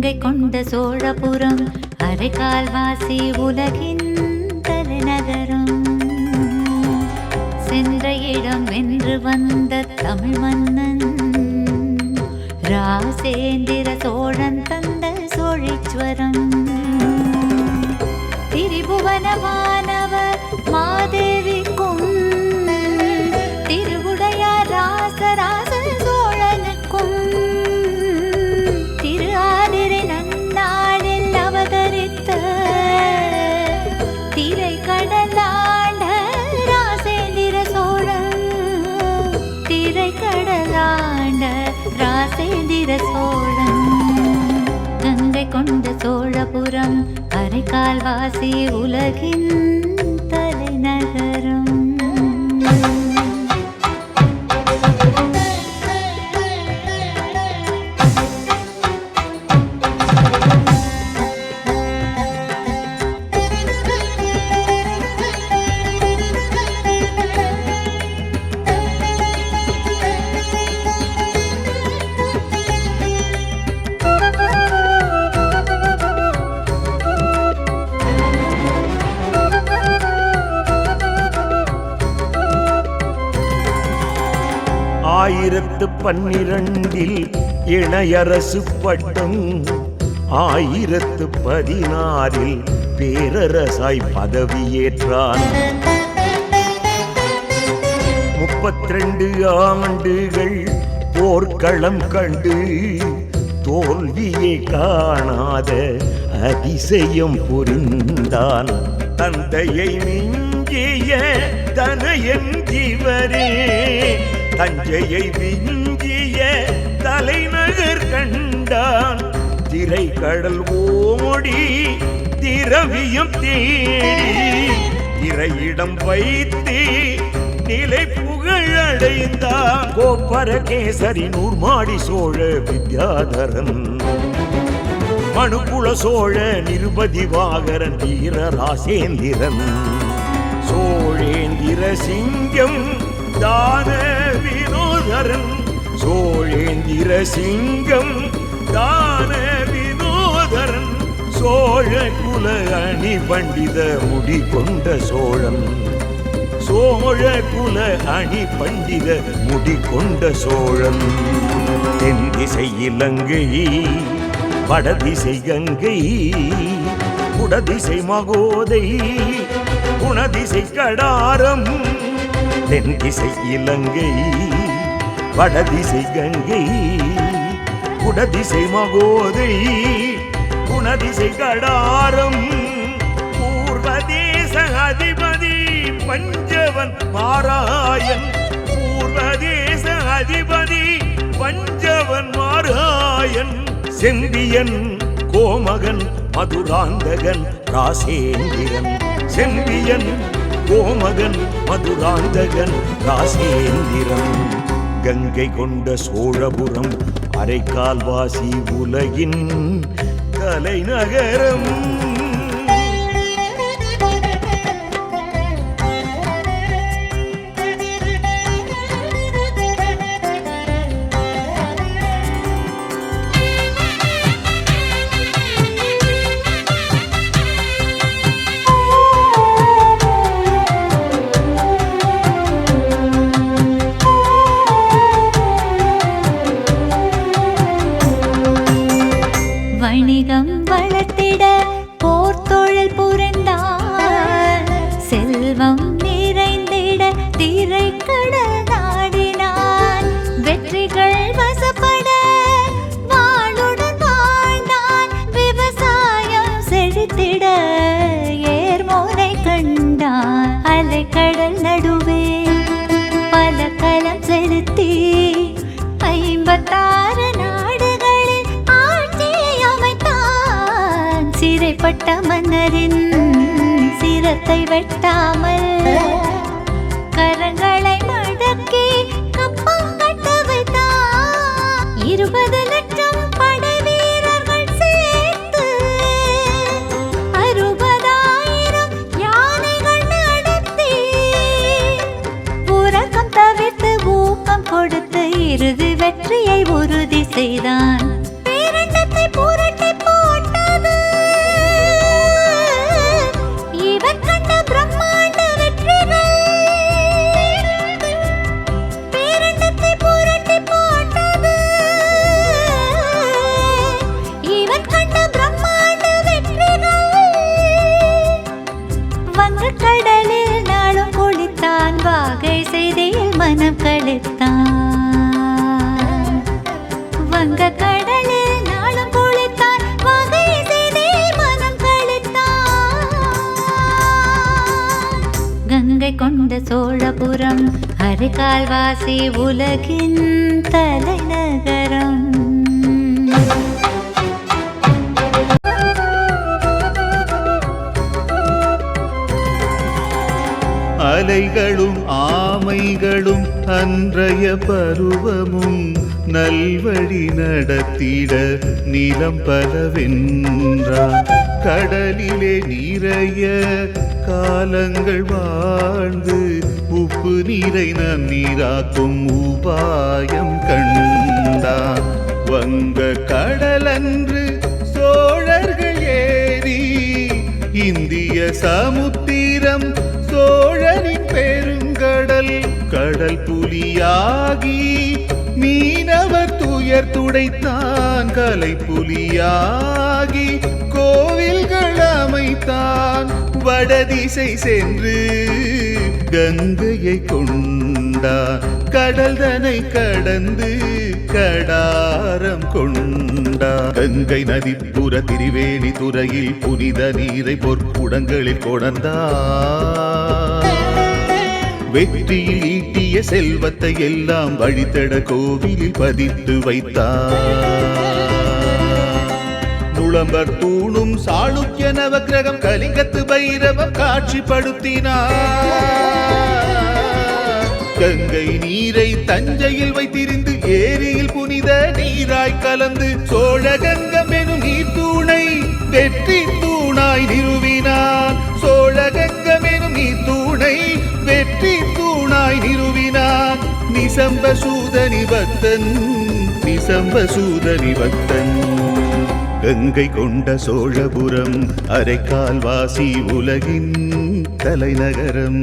கங்கை கொண்ட சோழபுரம் அரைக்கால்வாசி உலகின் தலைநகரம். சென்ற இடம் வென்று வந்த தமிழ் மன்னன் ராசேந்திர சோழன் தந்த சோழீஸ்வரம் திரிபுவனமானவர் மாதேவி சோழபுரம் அரைக்கால்வாசி உலகின் பன்னிரண்டில் இணையரசு பட்டம் ஆயிரத்து பதினாறில் பேரரசாய் பதவியேற்றான். முப்பத்திரண்டு ஆண்டுகள் போர்க்களம் கண்டு தோல்வியை காணாத அதிசயம் புரிந்தான். தந்தையை மிஞ்சிய தனையன் ஜீவரே தஞ்சையை விஞ்சிய தலைநகர் கண்டான். திரை கடல் ஓடி திரவியம் தேடி. திரையிடம் வைத்து நிலை புகழடைந்தான் கோப்பர கேசரி நூர்மாடி சோழ வித்யாதரன். மனுக்குல சோழ நிருபதி வாகரன் வீர ராசேந்திரன். சோழேந்திர சிங்கம் தான வினோதரன். சோழேந்திர சிங்கம் தான வினோதரன் சோழ குல அணி பண்டித முடி கொண்ட சோழன் சோழ குல அணி பண்டித முடி கொண்ட சோழன் தென் திசை இலங்கை வடதிசை கங்கை குடதிசை மகோதை குணதிசை கடாரம். தென் திசை இலங்கை வடதிசை கங்கை குடதிசை மகோதை குணதிசை கடாரம் பூர்வதேச அதிபதி பஞ்சவன் மாராயன் பூர்வதேச அதிபதி பஞ்சவன் மாராயன் செம்பியன் கோமகன் மதுராந்தகன் ராசேந்திரன். செம்பியன் கோமகன் மதுராந்தகன் ராசேந்திரன். கங்கை கொண்ட சோழபுரம் அரைக்கால்வாசி உலகின் தலைநகரம் சிறைப்பட்ட மன்னரின் சிரத்தை வெட்டாமல் கரங்களை மடக்கி கப்பம் கட்ட வைத்தான் இருபது லட்சம் படை வீரர்கள் சேர்த்து அறுபதாயிரம் யானைகள் நடத்தி உறக்கம் தவிர்த்து ஊக்கம் கொடுத்து இறுதி வெற்றியை உறுதி செய்தான். சோழபுரம் அரைக்கால்வாசி உலகின் தலைநகரம். அலைகளும் ஆமைகளும் அன்றைய பருவமும் நல்வழி நடத்திட நிலம் பலவென்றான். கடலிலே நிறைய காலங்கள் வாழ்ந்து உப்பு நீரை நம் நீராக்கும் உபாயம் கண்டான். வங்க கடலன்று சோழர்கள் ஏறி இந்திய சமுத்திரம் சோழனின் பெருங்கடல் கடல் புலியாகி துயர் துடைத்தான் கலை புலியாகி கோவில்கள் அமைத்தான் வடதிசை சென்று கங்கையை கொண்டான். கடல் தனை கடந்து கடாரம் கொண்டான். கங்கை நதிப்புற திரிவேணி துறையில் புனித நீரை பொற்குடங்களில் கொணர்ந்தான். வெற்றியில் ஈட்டிய செல்வத்தை எல்லாம் வழித்தட கோவிலில் பதித்து வைத்தார். நுளம்பர் தூணும் சாளுக்கிய நவக்கிரகம் கலிங்கத்து பைரவம் காட்சிப்படுத்தினார். கங்கை நீரை தஞ்சையில் வைத்திருந்து ஏரியில் புனித நீராய் கலந்து சோழகங்கம் எனும் நீர் தூணை வெற்றி தூணாய் நிறுவினான். சோழகங்கம் நீ தூணை வெற்றி தூணாய் நிறுவினான் நிசம்ப சூதனி பக்தன் நிசம்ப சூதனி பக்தன். கங்கை கொண்ட சோழபுரம் அரைக்கால்வாசி உலகின் தலைநகரம்.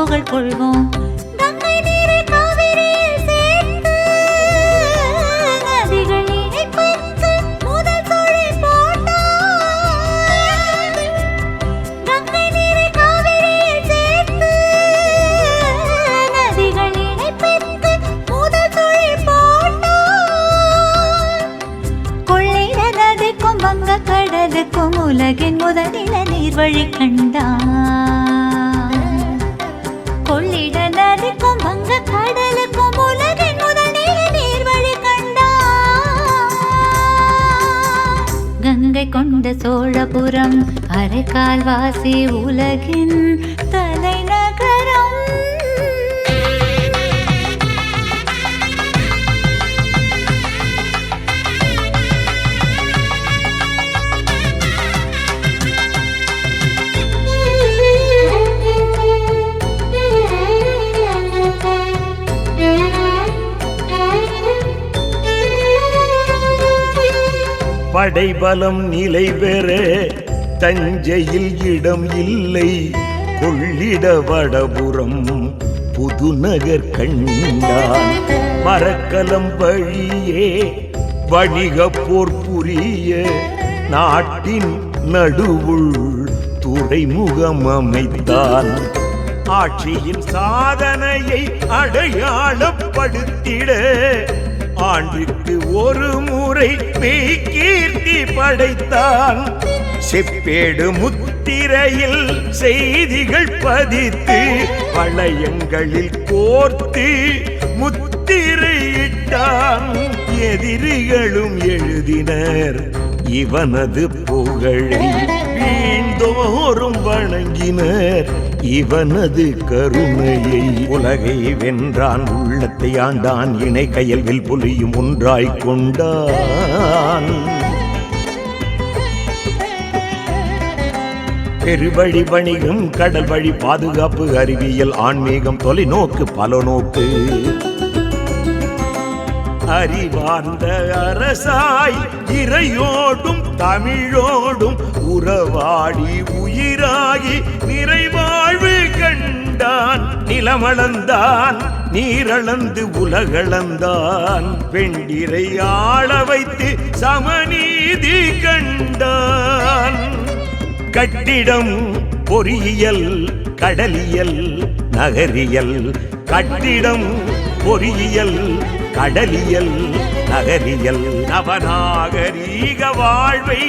புகழ் கொள்வோம். வங்க கடலுக்கும் உலகின் முதலில நீர் வழி கண்டான் கொண்ட சோழபுரம் அரைக்கால்வாசி உலகின் தலைநகர் படைபலம் நிலை பெற. தஞ்சையில் இடம் இல்லை. கொள்ளிட வடபுறம் புதுநகர் கண்டான். மரக்கலம் வழியே வணிக போர் புரிய. நாட்டின் நடுவுள் துறைமுகம் அமைத்தான். ஆட்சியின் சாதனையை அடையாளப்படுத்திட ஆண்டுக்கு ஒரு முறை மெய் கீர்த்தி படைத்தான். செப்பேடு முத்திரையில் செய்திகள் பதித்து வளையங்களில் கோர்த்து முத்திரையிட்டான் எதிரிகளும் எழுதினர். இவனது புகழை வீண்தோறும் வணங்கினர். இவனது கருணையை உலகை வென்றான் உள்ளத்தை ஆண்டான் இணை கையல்வில் புலியும் ஒன்றாய்க் கொண்டான். பெருவழி வணிகம் கடல் வழி பாதுகாப்பு அறிவியல் ஆன்மீகம் தொலைநோக்கு பல நோக்கு. அறிவார்ந்த அரசாய் இறையோடும் தமிழோடும் உறவாடி உயிராகி நிறைவாழ்வு கண்டான். நிலமளந்தான் நீரளந்து உலகளந்தான். பெண்டிரை ஆள வைத்து சமநீதி கண்டான். கட்டிடம் பொறியியல் கடலியல் நகரியல் கட்டிடம் பொறியியல் கடலியல் நகரியல் நவநாகரீக வாழ்வை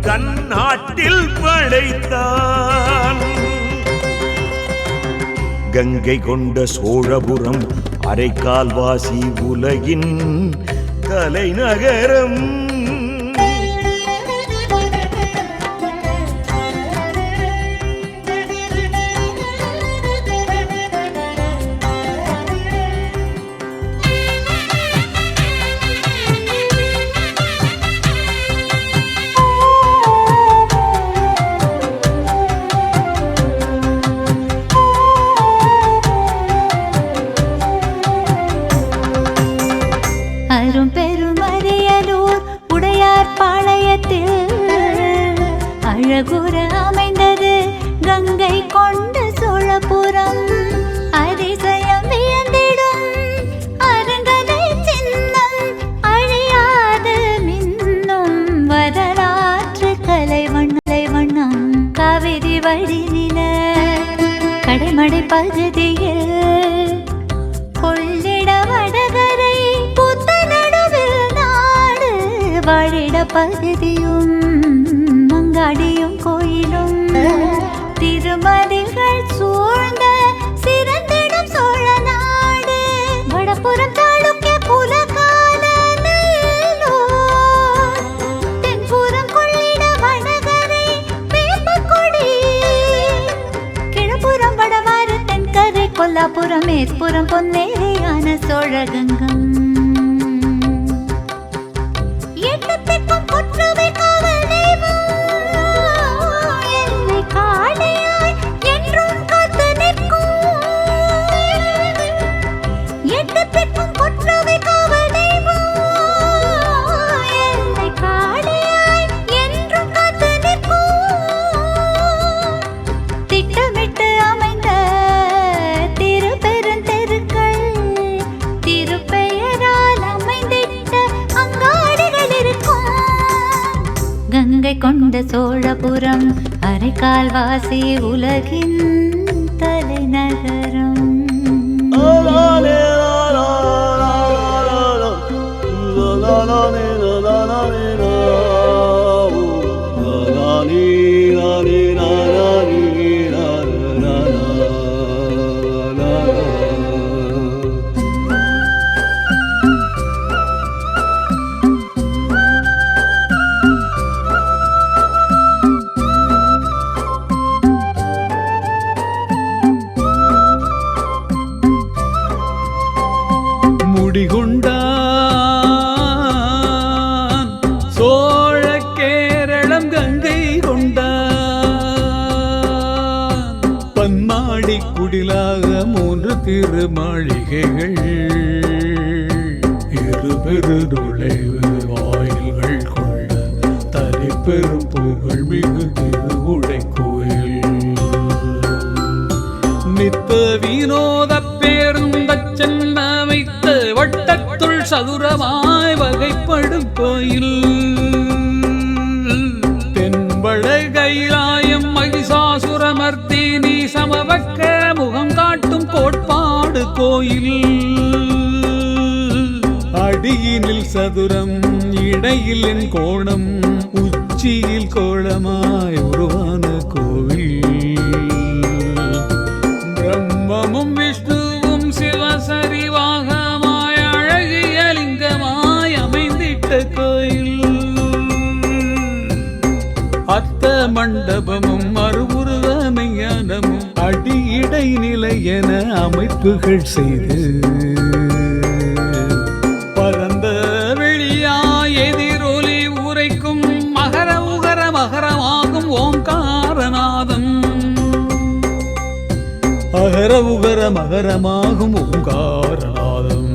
தன்னாட்டில் படைத்தான். கங்கை கொண்ட சோழபுரம் அரைக்கால்வாசி உலகின் தலைநகரம் புறம் அதிசயம் வியந்திடும். அருங்கதை சின்னம் அழியாது மின்னும். வரலாற்று கலை வண்ணலை வண்ணம் காவிரி வழிநில கடைமடை பகுதியில் கொள்ளிட வடகரை புத்த நடுவில் நாடு வாழிட பகுதியும். மங்காடி கொல்லாபுரம் மேற்புறம் பொன்னேரியான சோழகங்கம் கொண்ட சோழபுரம் அரைக்கால்வாசி உலகின் தலைநகரம். குடிலாக மூன்று திருமாளிகைகள். இருபெரு நுழைவு வாயில்கள் கொண்ட தனி பெரும் புகழ் மிகு திருவுடை கோயில். நித்த வினோத பேருந்த சென்ன வட்டத்துள் சதுரமாய் வகைப்படும் கோயில். சதுரம் இடையில் என் கோணம் உச்சியில் கோலமாய் உருவான கோவில். பிரம்மமும் விஷ்ணுவும் சிவசரிவாகமாய் அழகிய லிங்கமாய் அமைந்திட்ட கோயில். அத்த மண்டபமும் மறுபுருவ மெய்ஞானமும் அடியிடை நிலை என அமைப்புகள் செய்து அகர உகர மகரமாகும் ஓங்காரநாதம்.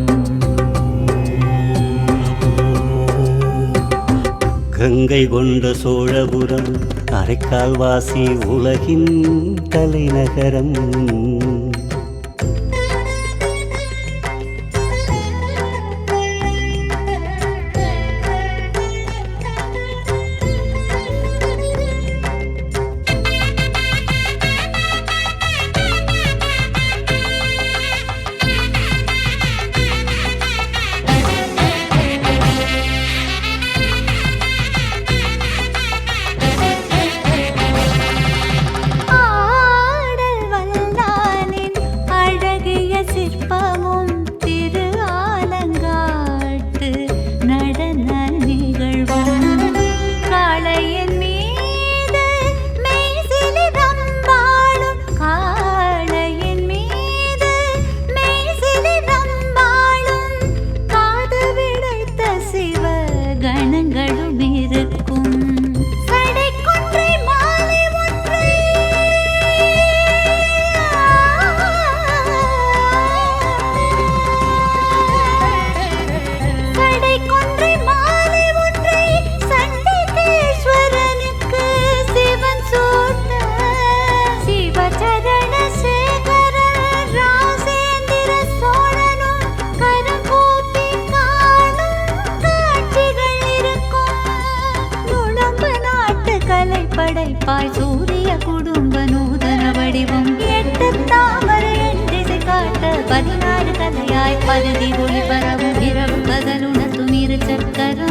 கங்கை கொண்ட சோழபுரம் அரைக்கால் வாசி உலகின் தலைநகரம். புதிய குடும்ப நூதன வடிவம். எட்டு தாமரை திசை காட்ட பதினாறு கதையாய் பருதி ஒளிபரவும். இரவு பகலுணர்த்தும் இரு சக்கரம்.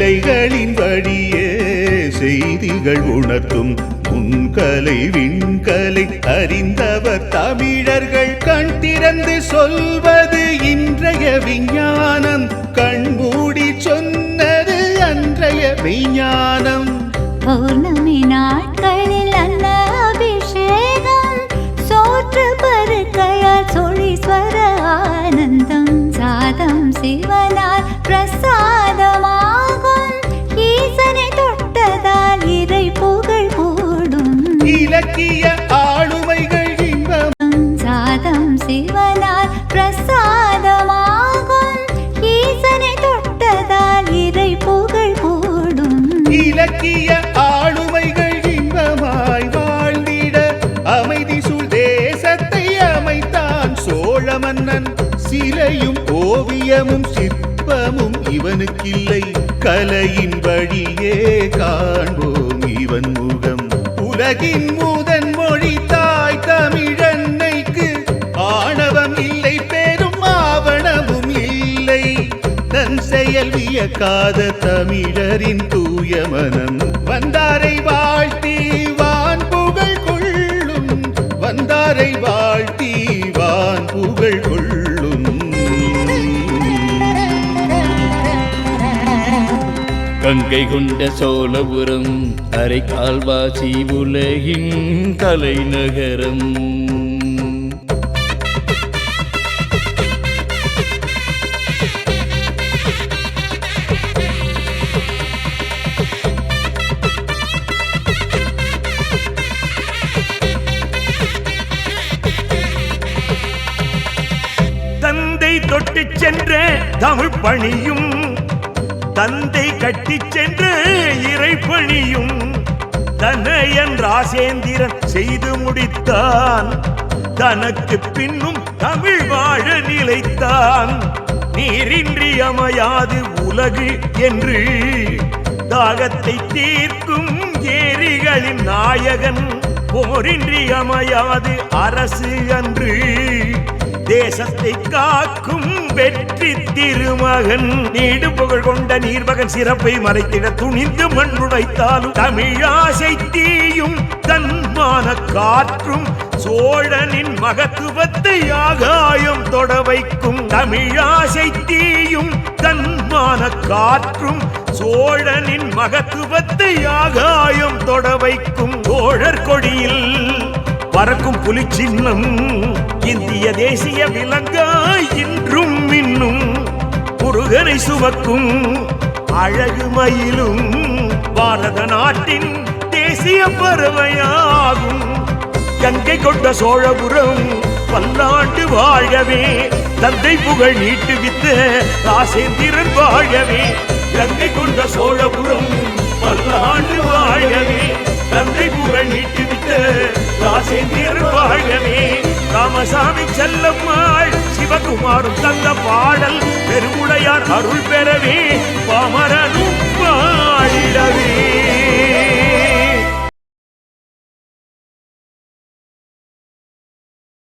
சிலைகளின் வழியே செய்திகள் உணர்த்தும் முன்கலை விண்கலை அறிந்தவர் தமிழர்கள் கண் திறந்து சொல்வது இன்றைய விஞ்ஞானம். கண்மூடி சொன்னது அன்றைய விஞ்ஞானம் பௌர்ணமி நாட்களில் அல்ல அபிஷேகம். சோற்று பருக்கையால் சொளீஸ்வர ஆனந்தம். சாதம் சிவனால் பிரசாதமாகும் இலக்கிய ஆளுமைகள் இன்பம். சாதம் சிவனால் பிரசாதமாகும். ஈசனை தொட்டதால் இறை புகழ் கூடும் இலக்கிய ஆளுமைகள் இன்பமாய் வாழ்ந்திட அமைதி சூழ் தேசத்தை அமைத்தான் சோழ மன்னன் சிலையும் ஓவியமும் சிற்பமும் இவனுக்கில்லை. கலையின் வழியே காண்போம். உலகின் மூதன் மொழி தாய் தமிழன்னைக்கு ஆணவம் இல்லை பெரும் ஆவணமும் இல்லை. தன் செயல் வியக்காத தமிழரின் தூய மனம். வந்தாரை வாழ்த்தி வான் புகழ் கொள்ளும் வந்தாரை வாழ்த்தி வான் புகழ் கொள்ளும். கங்கை கொண்ட சோழபுரம் அரைக்கால்வாசி உலகின் தலைநகரம். தந்தை தொட்டு சென்ற தமிழ் பணியும் தந்தை கட்டிச் சென்ற இறைப்பணியும் தனையன் ராசேந்திரன் செய்து முடித்தான். தனக்கு பின்னும் தமிழ் வாழ நிலைத்தான். நீரின்றி அமையாது உலகு என்று தாகத்தை தீர்க்கும் ஏரிகளின் நாயகன் போரின்றி அமையாது அரசு அன்று. தேசத்தை காக்கும் வெற்றி திருமகன். நீடு புகழ் கொண்ட நீர்மகன் சிறப்பை மறைத்திட துணிந்து மண்ணுடைத்தாலும் தமிழாசை தீயும் தன்மான காற்றும் சோழனின் மகத்துவத்தை ஆகாயம் தொட வைக்கும். தமிழாசை தீயும் தன்மான காற்றும் சோழனின் மகத்துவத்தை ஆகாயம் தொட வைக்கும். சோழர் கொடியில் பறக்கும் புலி சின்னம் இந்திய தேசிய விலங்காய் இன்றும் இன்னும் முருகனை சுமக்கும் அழகு மயிலும் பாரத நாட்டின் தேசிய பறவையாகும். கங்கை கொண்ட சோழபுரம் பல்லாண்டு வாழவே தந்தை புகழ் நீட்டுவித்த ராசேந்திரன் வாழவே கங்கை கொண்ட சோழபுரம் பல்லாண்டு வாழவே தந்தை புகழ் நீட்டுவித்த ராசேந்திரன் வாழவே. ராமசாமி செல்லம்மாள் சிவகுமாரும் தந்த பாடல் பெருமுடையார் அருள் பெறவே பாமரனும் பாடிடவே.